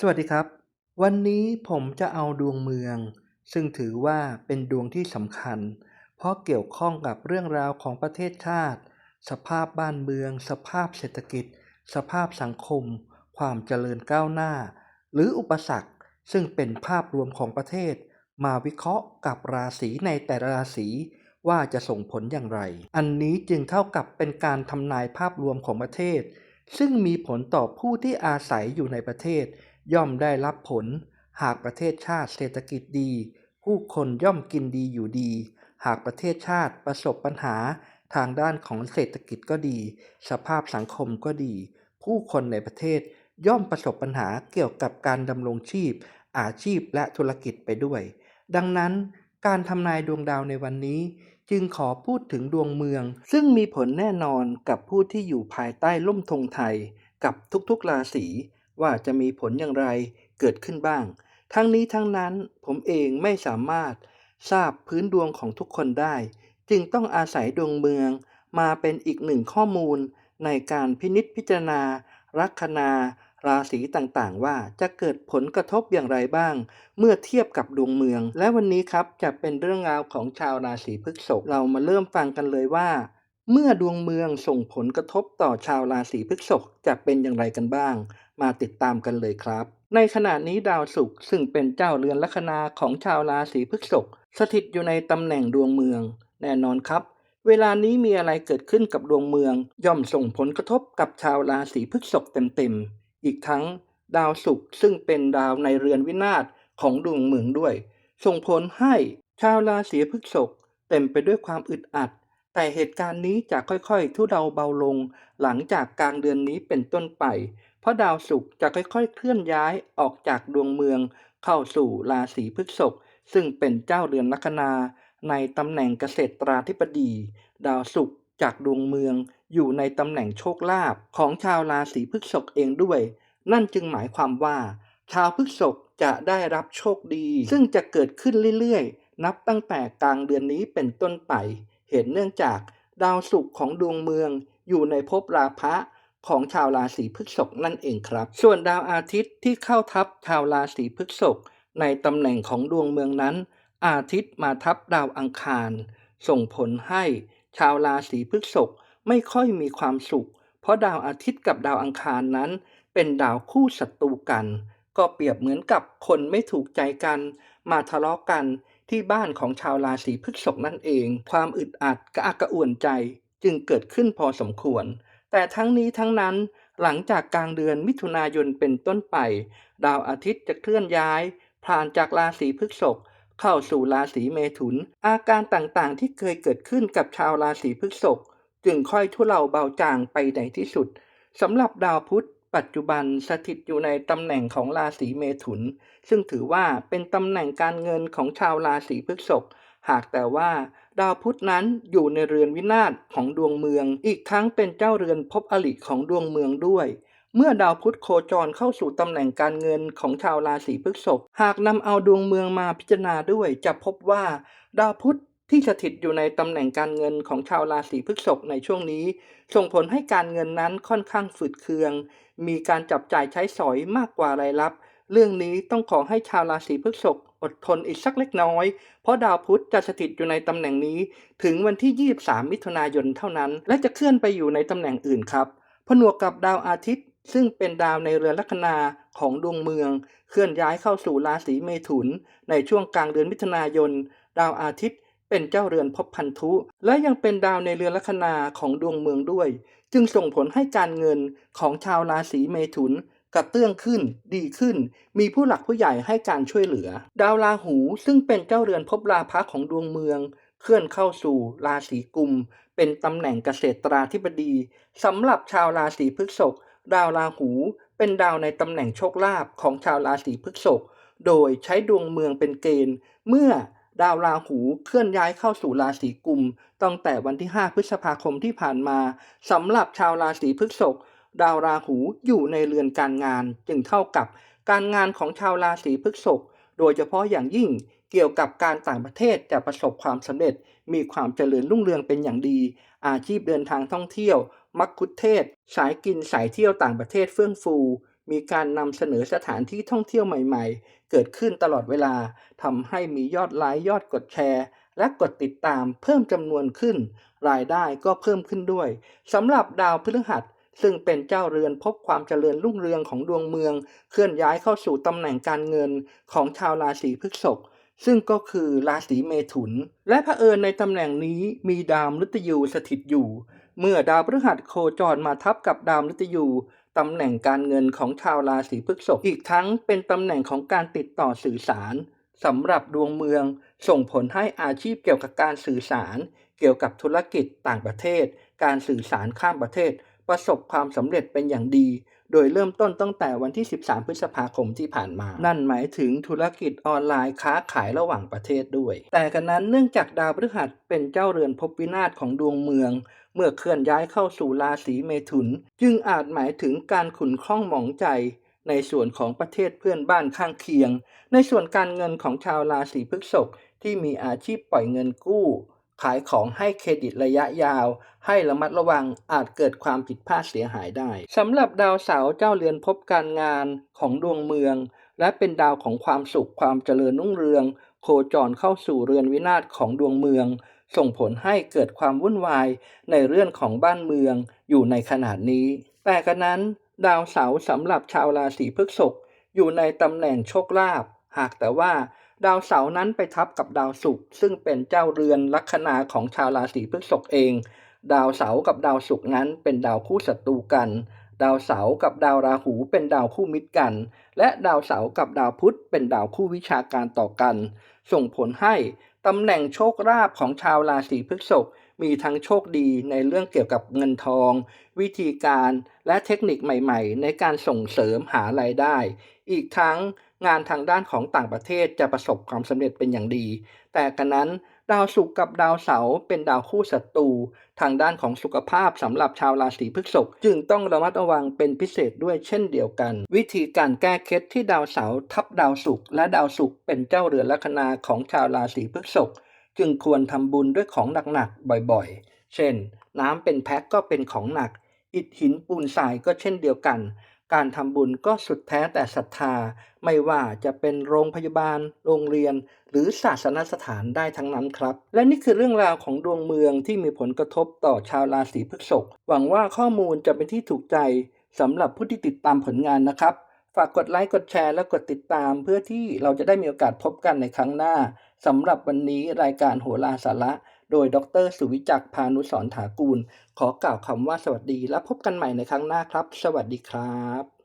สวัสดีครับ วันนี้ผมจะเอาดวงเมือง ซึ่งถือว่าเป็นดวงที่สำคัญ เพราะเกี่ยวข้องกับเรื่องราวของประเทศชาติ สภาพบ้านเมือง สภาพเศรษฐกิจ สภาพสังคม ความเจริญก้าวหน้า หรืออุปสรรค ซึ่งเป็นภาพรวมของประเทศ มาวิเคราะห์กับราศีในแต่ละราศีว่าจะส่งผลอย่างไร อันนี้จึงเท่ากับเป็นการทำนายภาพรวมของประเทศ ซึ่งมีผลต่อผู้ที่อาศัยอยู่ในประเทศ ย่อมได้รับผล หากประเทศชาติเศรษฐกิจดี ผู้คนย่อมกินดีอยู่ดี หากประเทศชาติประสบปัญหาทางด้านของเศรษฐกิจก็ดี สภาพสังคมก็ดี ผู้คนในประเทศย่อมประสบปัญหาเกี่ยวกับการดำรงชีพ อาชีพและธุรกิจไปด้วย ดังนั้นการทำนายดวงดาวในวันนี้ จึงขอพูดถึงดวงเมือง ซึ่งมีผลแน่นอนกับผู้ที่อยู่ภายใต้ล่มธงไทย กับทุกๆราศี ว่าจะมีผลอย่างไรเกิดขึ้นบ้าง ทั้งนี้ทั้งนั้นผมเองไม่สามารถทราบพื้นดวงของทุกคนได้ จึงต้องอาศัยดวงเมือง มาเป็นอีกหนึ่งข้อมูล ในการพินิจพิจารณา ลัคนาราศีต่างๆ ว่าจะเกิดผลกระทบอย่างไรบ้าง เมื่อเทียบกับดวงเมือง และวันนี้ครับจะเป็นเรื่องราวของชาวราศีพฤษภเรามาเริ่มฟังกันเลยว่า เมื่อดวงเมืองส่งผลกระทบต่อชาวราศีพฤษภจะเป็นอย่างไรกันบ้าง มาติดตามกันเลยครับ ในขณะนี้ดาวศุกร์ซึ่งเป็นเจ้าเรือนลัคนาของชาวราศีพฤษภสถิตอยู่ในตำแหน่งดวงเมือง แน่นอนครับ เวลานี้มีอะไรเกิดขึ้นกับดวงเมือง ย่อมส่งผลกระทบกับชาวราศีพฤษภเต็มๆอีกทั้ง ดาวศุกร์ซึ่งเป็นดาวในเรือนวินาศของดวงเมืองด้วย ส่งผลให้ชาวราศีพฤษภเต็มไปด้วยความอึดอัด แต่เหตุการณ์นี้จะค่อยๆ ทุเลาเบาลง หลังจากกลางเดือนนี้เป็นต้นไป เพราะดาวศุกร์จะค่อยๆ เคลื่อนย้ายออกจากดวงเมือง เข้าสู่ราศีพฤษภซึ่งเป็นเจ้าเรือนลัคนา ในตำแหน่งเกษตราธิบดี ดาวศุกร์จากดวงเมือง อยู่ในตำแหน่งโชคลาภของชาวราศีพฤษภเองด้วย นั่นจึงหมายความว่า ชาวพฤษภจะได้รับโชคดี ซึ่งจะเกิดขึ้นเรื่อยๆ นับตั้งแต่กลางเดือนนี้เป็นต้นไป เหตุเนื่องจากดาวศุกร์ของดวงเมืองอยู่ในภพราพะของชาวราศีพฤษภนั่นเองครับ ส่วนดาวอาทิตย์ที่เข้าทับชาวราศีพฤษภในตำแหน่งของดวงเมืองนั้น อาทิตย์มาทับดาวอังคาร ส่งผลให้ชาวราศีพฤษภไม่ค่อยมีความสุข เพราะดาวอาทิตย์กับดาวอังคารนั้น เป็นดาวคู่ศัตรูกัน ก็เปรียบเหมือนกับคนไม่ถูกใจกัน มาทะเลาะกัน ที่บ้านของชาวราศีพฤษภนั่นเอง ความอึดอัดกระอักกระอ่วนใจจึงเกิดขึ้นพอสมควร แต่ทั้งนี้ทั้งนั้นหลังจากกลางเดือนมิถุนายนเป็นต้นไป ดาวอาทิตย์จะเคลื่อนย้าย ผ่านจากราศีพฤษภเข้าสู่ราศีเมถุน อาการต่างๆที่เคยเกิดขึ้นกับชาวราศีพฤษภจึงค่อยทุเลาเบาจางไปในที่สุดสำหรับดาวพุธ ปัจจุบันสถิตอยู่ในตำแหน่งของราศีเมถุน ซึ่งถือว่าเป็นตำแหน่งการเงินของชาวราศีพฤษภหากแต่ว่าดาวพุธนั้นอยู่ในเรือนวินาศของดวงเมือง อีกทั้งเป็นเจ้าเรือนภพอลิของดวงเมืองด้วย เมื่อดาวพุธโคจรเข้าสู่ตำแหน่งการเงินของชาวราศีพฤษภหากนำเอาดวงเมืองมาพิจารณาด้วย จะพบว่า ดาวพุธ ที่สถิตอยู่ในตำแหน่งการเงินของชาวราศีพฤษภในช่วงนี้ ส่งผลให้การเงินนั้นค่อนข้างฝืดเคือง มีการจับจ่ายใช้สอยมากกว่ารายรับ เรื่องนี้ต้องขอให้ชาวราศีพฤษภอดทนอีกสักเล็กน้อย เพราะดาวพุธจะสถิตอยู่ในตำแหน่งนี้ ถึงวันที่ 23 มิถุนายนเท่านั้น และจะเคลื่อนไปอยู่ในตำแหน่งอื่นครับผนวกกับดาวอาทิตย์ ซึ่งเป็นดาวในเรือนลัคนาของดวงเมือง เคลื่อนย้ายเข้าสู่ราศีเมถุน ในช่วงกลางเดือนมิถุนายน ดาวอาทิตย์ เป็นเจ้าเรือนภพพันธุ และยังเป็นดาวในเรือนลัคนาของดวงเมืองด้วย จึงส่งผลให้การเงินของชาวราศีเมถุนกระเตื้องขึ้น ดีขึ้น มีผู้หลักผู้ใหญ่ให้การช่วยเหลือ ดาวราหูซึ่งเป็นเจ้าเรือนภพราพะของดวงเมือง เคลื่อนเข้าสู่ราศีกุม เป็นตำแหน่งเกษตราธิบดีสำหรับชาวราศีพฤษภดาวราหูเป็นดาวในตำแหน่งโชคลาภของชาวราศีพฤษภโดยใช้ดวงเมืองเป็นเกณฑ์ เมื่อ ดาวราหูเคลื่อนย้ายเข้าสู่ราศีกุมตั้งแต่วันที่ 5 พฤษภาคมที่ผ่านมาสำหรับชาวราศีพฤษภดาวราหูอยู่ในเรือนการงาน จึงเท่ากับการงานของชาวราศีพฤษภโดยเฉพาะอย่างยิ่งเกี่ยวกับการต่างประเทศจะประสบความสำเร็จ มีความเจริญรุ่งเรืองเป็นอย่างดี อาชีพเดินทางท่องเที่ยว มักคุเทศ สายกินสายเที่ยวต่างประเทศเฟื่องฟู มีการนำเสนอสถานที่ท่องเที่ยวใหม่ๆ เกิดขึ้นตลอดเวลาทำให้มียอดไลค์ยอดกดแชร์ และกดติดตามเพิ่มจำนวนขึ้น รายได้ก็เพิ่มขึ้นด้วยสำหรับดาวพฤหัสซึ่งเป็นเจ้าเรือนพบความเจริญรุ่งเรืองของดวงเมือง เคลื่อนย้ายเข้าสู่ตำแหน่งการเงินของชาวราศีพฤษภซึ่งก็คือราศีเมถุน และพระเอิญในตำแหน่งนี้มีดาวมฤตยูสถิตอยู่ เมื่อดาวพฤหัสโคจรมาทับกับดาวมฤตยู ตำแหน่งการเงินของชาวราศีพฤษภอีกทั้งเป็นตำแหน่งของการติดต่อสื่อสารสำหรับดวงเมือง ส่งผลให้อาชีพเกี่ยวกับการสื่อสาร เกี่ยวกับธุรกิจต่างประเทศ การสื่อสารข้ามประเทศ ประสบความสำเร็จเป็นอย่างดี โดยเริ่มต้นตั้งแต่วันที่ 13 พฤษภาคมที่ผ่านมา นั่นหมายถึงธุรกิจออนไลน์ค้าขายระหว่างประเทศด้วย แต่กันนั้นเนื่องจากดาวพฤหัสเป็นเจ้าเรือนภพวินาศของดวงเมือง เมื่อเคลื่อนย้ายเข้าสู่ราศีเมถุน จึงอาจหมายถึงการขุนข้องหมองใจ ในส่วนของประเทศเพื่อนบ้านข้างเคียง ในส่วนการเงินของชาวราศีพฤษภที่มีอาชีพปล่อยเงินกู้ ขายของให้เครดิตระยะยาว ให้ระมัดระวังอาจเกิดความผิดพลาดเสียหายได้สำหรับดาวเสาร์เจ้าเรือนภพการงานของดวงเมือง และเป็นดาวของความสุขความเจริญรุ่งเรือง โคจรเข้าสู่เรือนวินาศของดวงเมือง ส่งผลให้เกิดความวุ่นวายในเรื่องของบ้านเมืองอยู่ในขนาดนี้ แต่กันนั้น ดาวเสาร์สำหรับชาวราศีพฤษภอยู่ในตำแหน่งโชคลาภหากแต่ว่าดาวเสาร์นั้นไปทับกับดาวศุกร์ซึ่งเป็นเจ้าเรือนลัคนาของชาวราศีพฤษภเอง ดาวเสาร์กับดาวศุกร์นั้นเป็นดาวคู่ศัตรูกัน ดาวเสาร์กับดาวราหูเป็นดาวคู่มิตรกัน และดาวเสาร์กับดาวพุธเป็นดาวคู่วิชาการต่อกัน ส่งผลให้ตำแหน่งโชคลาภของชาวราศีพฤษภมีทั้งโชคดีในเรื่องเกี่ยวกับเงินทอง วิธีการและเทคนิคใหม่ๆ ในการส่งเสริมหารายได้ อีกทั้งงานทางด้านของต่างประเทศจะประสบความสำเร็จเป็นอย่างดี แต่กันนั้น ดาวศุกร์กับดาวเสาร์เป็นดาวคู่ศัตรูทางด้านของสุขภาพสำหรับชาวราศีพฤษภจึงต้องระมัดระวังเป็นพิเศษด้วยเช่นเดียวกัน วิธีการแก้เคล็ดที่ดาวเสาร์ทับดาวศุกร์และดาวศุกร์เป็นเจ้าเรือนลัคนาของชาวราศีพฤษภจึงควรทำบุญด้วยของหนักๆบ่อยๆ เช่น น้ำเป็นแพ็คก็เป็นของหนัก อิฐหินปูนทรายก็เช่นเดียวกัน การทำบุญก็สุดแท้แต่ศรัทธา ไม่ว่าจะเป็นโรงพยาบาล โรงเรียน หรือศาสนสถานได้ทั้งนั้นครับ และนี่คือเรื่องราวของดวงเมืองที่มีผลกระทบต่อชาวราศีพฤษภหวังว่าข้อมูลจะเป็นที่ถูกใจสำหรับผู้ที่ติดตามผลงานนะครับ ฝากกดไลค์ กดแชร์ และกดติดตาม เพื่อที่เราจะได้มีโอกาสพบกันในครั้งหน้าสำหรับวันนี้รายการโหราสาระ โดยดร สุวิจักพานุสรถากูล ขอกล่าวคำว่าสวัสดีและพบกันใหม่ในครั้งหน้าครับ สวัสดีครับ